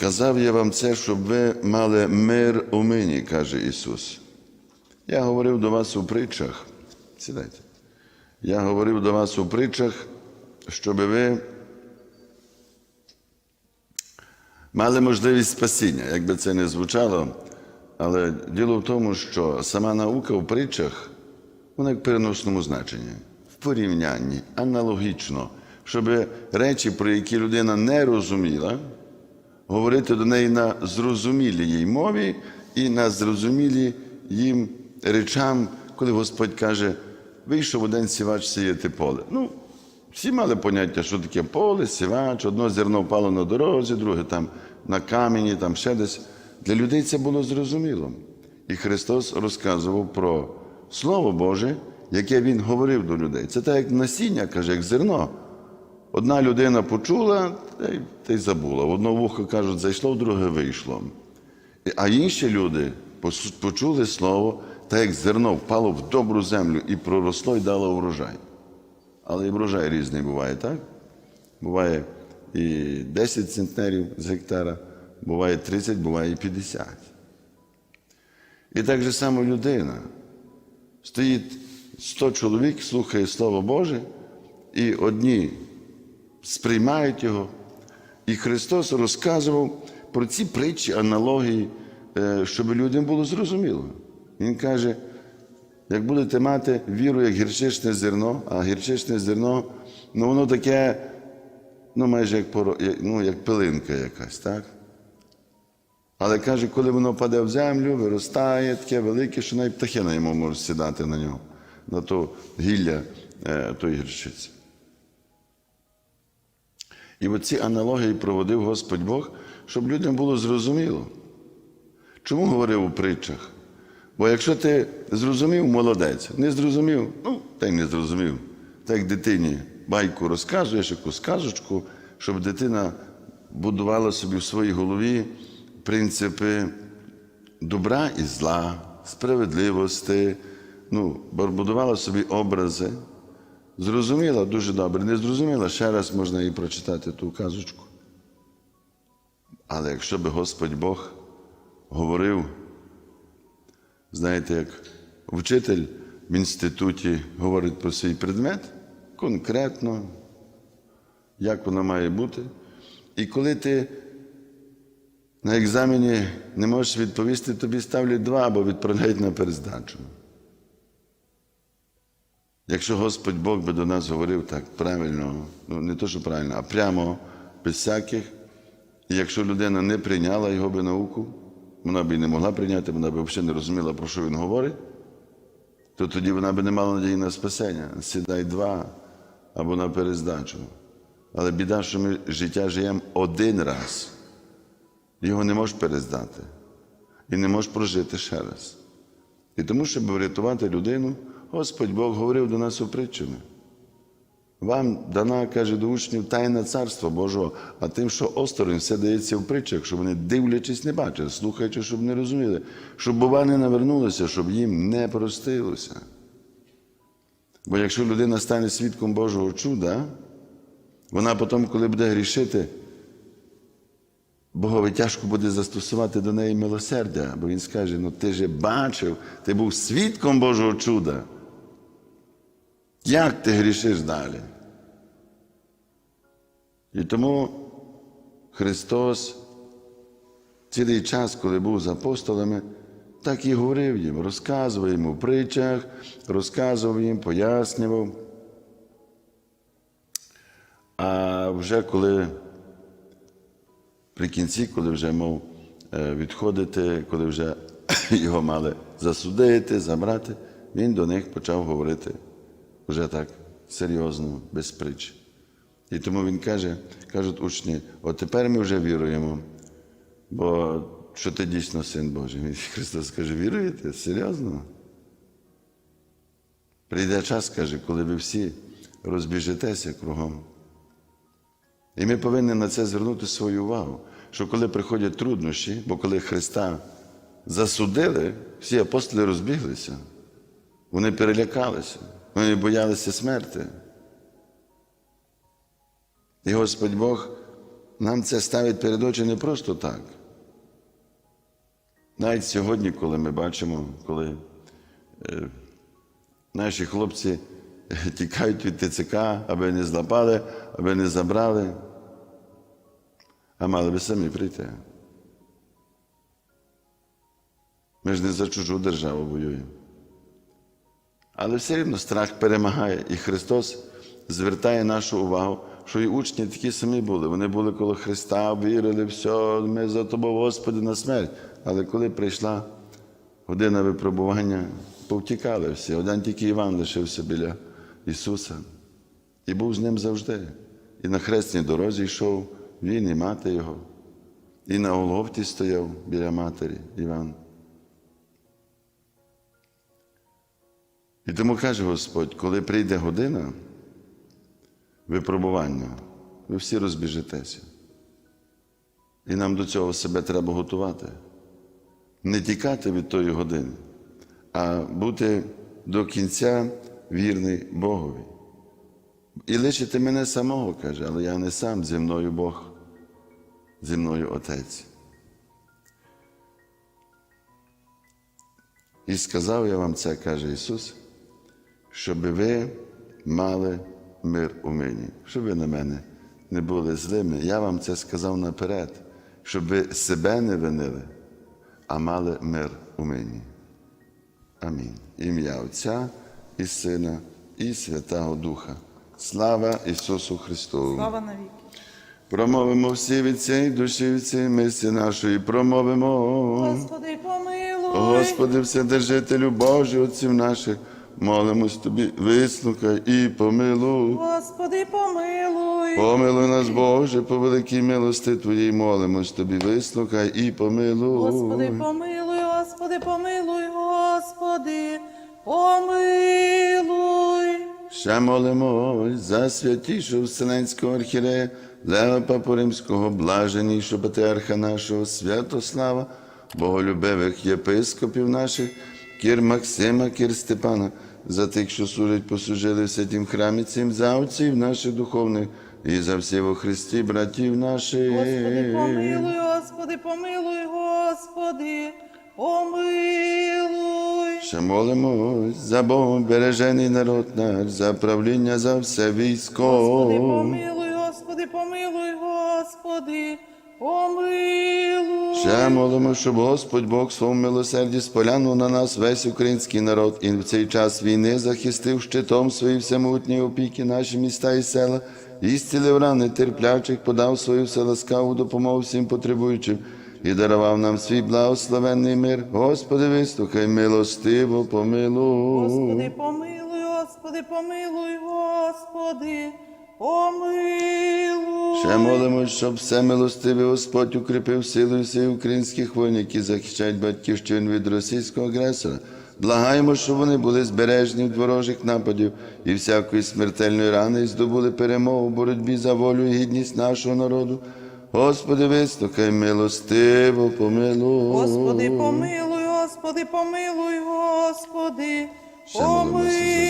Сказав я вам це, щоб ви мали мир у мені, каже Ісус. Я говорив до вас у притчах. Сідайте. Я говорив до вас у притчах, щоб ви мали можливість спасіння, як би це не звучало. Але діло в тому, що сама наука в притчах, вона в переносному значенні, в порівнянні, аналогічно, щоб речі, про які людина не розуміла, говорити до неї на зрозумілій їй мові і на зрозумілі їм речам, коли Господь каже, вийшов один сівач сіяти поле. Ну, всі мали поняття, що таке поле, сівач, одно зерно впало на дорозі, друге там на камені, там ще десь. Для людей це було зрозуміло. І Христос розказував про Слово Боже, яке Він говорив до людей. Це так, як насіння, каже, як зерно. Одна людина почула та й, та й забула. В одно вухо кажуть, зайшло, в друге вийшло. А інші люди почули слово, та як зерно впало в добру землю і проросло і дало урожай. Але і врожай різний буває, так? Буває і 10 центнерів з гектара, буває 30, буває і 50. І так же само людина. Стоїть 100 чоловік, слухає Слово Боже, і одні сприймають його. І Христос розказував про ці притчі, аналогії, е, щоб людям було зрозуміло. Він каже, як будете мати віру, як гірчичне зерно, а гірчичне зерно, ну воно таке, ну майже як, поро- ну, як пилинка якась, так? Але каже, коли воно паде в землю, виростає таке велике, що навіть птахи на йому можуть сідати на нього, на то гілля е, тої гірчиці. І оці аналогії проводив Господь Бог, щоб людям було зрозуміло. Чому говорив у притчах? Бо якщо ти зрозумів, молодець, не зрозумів, ну, та й не зрозумів. Так як дитині байку розказуєш, якусь сказочку, щоб дитина будувала собі в своїй голові принципи добра і зла, справедливості, ну, будувала собі образи. Зрозуміла дуже добре, не зрозуміла, ще раз можна і прочитати ту казочку. Але якщо би Господь Бог говорив, знаєте, як вчитель в інституті говорить про свій предмет конкретно, як воно має бути. І коли ти на екзамені не можеш відповісти, тобі ставлять два або відправляють на перездачу. Якщо Господь Бог би до нас говорив так правильно, ну не то, що правильно, а прямо без всяких, і якщо людина не прийняла його би науку, вона б і не могла прийняти, вона б взагалі не розуміла, про що він говорить, то тоді вона б не мала надії на спасення. Сідай два або на перездачу. Але біда, що ми життя живемо один раз. Його не можеш перездати. І не можеш прожити ще раз. І тому, щоб врятувати людину, Господь Бог говорив до нас у притчами. Вам дана, каже до учнів, тайна царства Божого, а тим, що осторонь все дається в притчах, щоб вони, дивлячись, не бачили, слухаючи, щоб не розуміли, щоб бува не навернулися, щоб їм не простилося. Бо якщо людина стане свідком Божого чуда, вона потім, коли буде грішити, Богові тяжко буде застосувати до неї милосердя, бо він скаже: ну ти же бачив, ти був свідком Божого чуда. Як ти грішиш далі? І тому Христос цілий час, коли був з апостолами, так і говорив їм, розказував їм у притчах, розказував їм, пояснював. А вже коли при кінці, коли вже мав е, відходити, коли вже його мали засудити, забрати, він до них почав говорити вже так серйозно, без притч. І тому він каже, кажуть учні, от тепер ми вже віруємо, бо що ти дійсно син Божий. Христос каже, віруєте? Серйозно? Прийде час, каже, коли ви всі розбіжетеся кругом. І ми повинні на це звернути свою увагу, що коли приходять труднощі, бо коли Христа засудили, всі апостоли розбіглися, вони перелякалися, вони боялися смерти. І Господь Бог нам це ставить перед очі не просто так. Навіть сьогодні, коли ми бачимо, коли е, наші хлопці е, тікають від ТЦК, аби не злапали, аби не забрали, а мали би самі прийти. Ми ж не за чужу державу воюємо. Але все рівно страх перемагає, і Христос звертає нашу увагу, що і учні такі самі були. Вони були коло Христа, вірили, все, ми за тобою, Господи, на смерть. Але коли прийшла година випробування, повтікали всі. Один тільки Іван лишився біля Ісуса і був з ним завжди. І на хресній дорозі йшов він і мати його. І на Голгофті стояв біля матері Іван. І тому каже Господь, коли прийде година випробування, ви всі розбіжетеся. І нам до цього себе треба готувати. Не тікати від тої години, а бути до кінця вірний Богові. І лишити мене самого, каже, але я не сам зі мною Бог, зі мною Отець. І сказав я вам це, каже Ісус, щоб ви мали мир у мені, щоб ви на мене не були злими. Я вам це сказав наперед, щоб ви себе не винили, а мали мир у мені. Амінь. Ім'я Отця і Сина, і Святого Духа. Слава Ісусу Христу! Слава навіки. Промовимо всі від цієї душі, від цієї мислі нашої, промовимо. Господи, помилуй. Господи, Вседержителю Божий, отців наших, молимось Тобі, вислухай і помилуй. Господи, помилуй. Помилуй нас, Боже, по великій милости Твоїй, молимось Тобі, вислухай і помилуй. Господи, помилуй, Господи, помилуй, Господи, помилуй. Ще молимось за святішого Вселенського архірея, Лева Папу Римського, блаженнішого патріарха нашого, Святослава, боголюбивих єпископів наших, кір Максима, кір Степана, за тих, що служать, послужили в святім храмі цим, за отців наших духовних і за всіх во Христі, братів наших. Господи, помилуй, Господи, помилуй, Господи, помилуй. Ще молимось за Богом бережений народ наш, за правління за все військо. Господи, помилуй, Господи, помилуй, Господи, помилуй. Ще молимо, щоб Господь Бог своєму милосерді споглянув на нас весь український народ і в цей час війни захистив щитом свої всемогутні опіки наші міста і села, і зцілив рани терплячих, подав свою вселаскаву допомогу всім потребуючим і дарував нам свій благословенний мир. Господи, вислухай, милостиво, помилуй. Господи, помилуй, Господи, помилуй, Господи, помилуй. Ще молимось, щоб все милостивий Господь укріпив силою всіх українських воїн, які захищають батьківщину від російського агресора. Благаємо, щоб вони були збережені від ворожих нападів і всякої смертельної рани і здобули перемогу в боротьбі за волю і гідність нашого народу. Господи, вислухай, милостиво, помилуй. Господи, помилуй, Господи, помилуй, Господи, помилуй.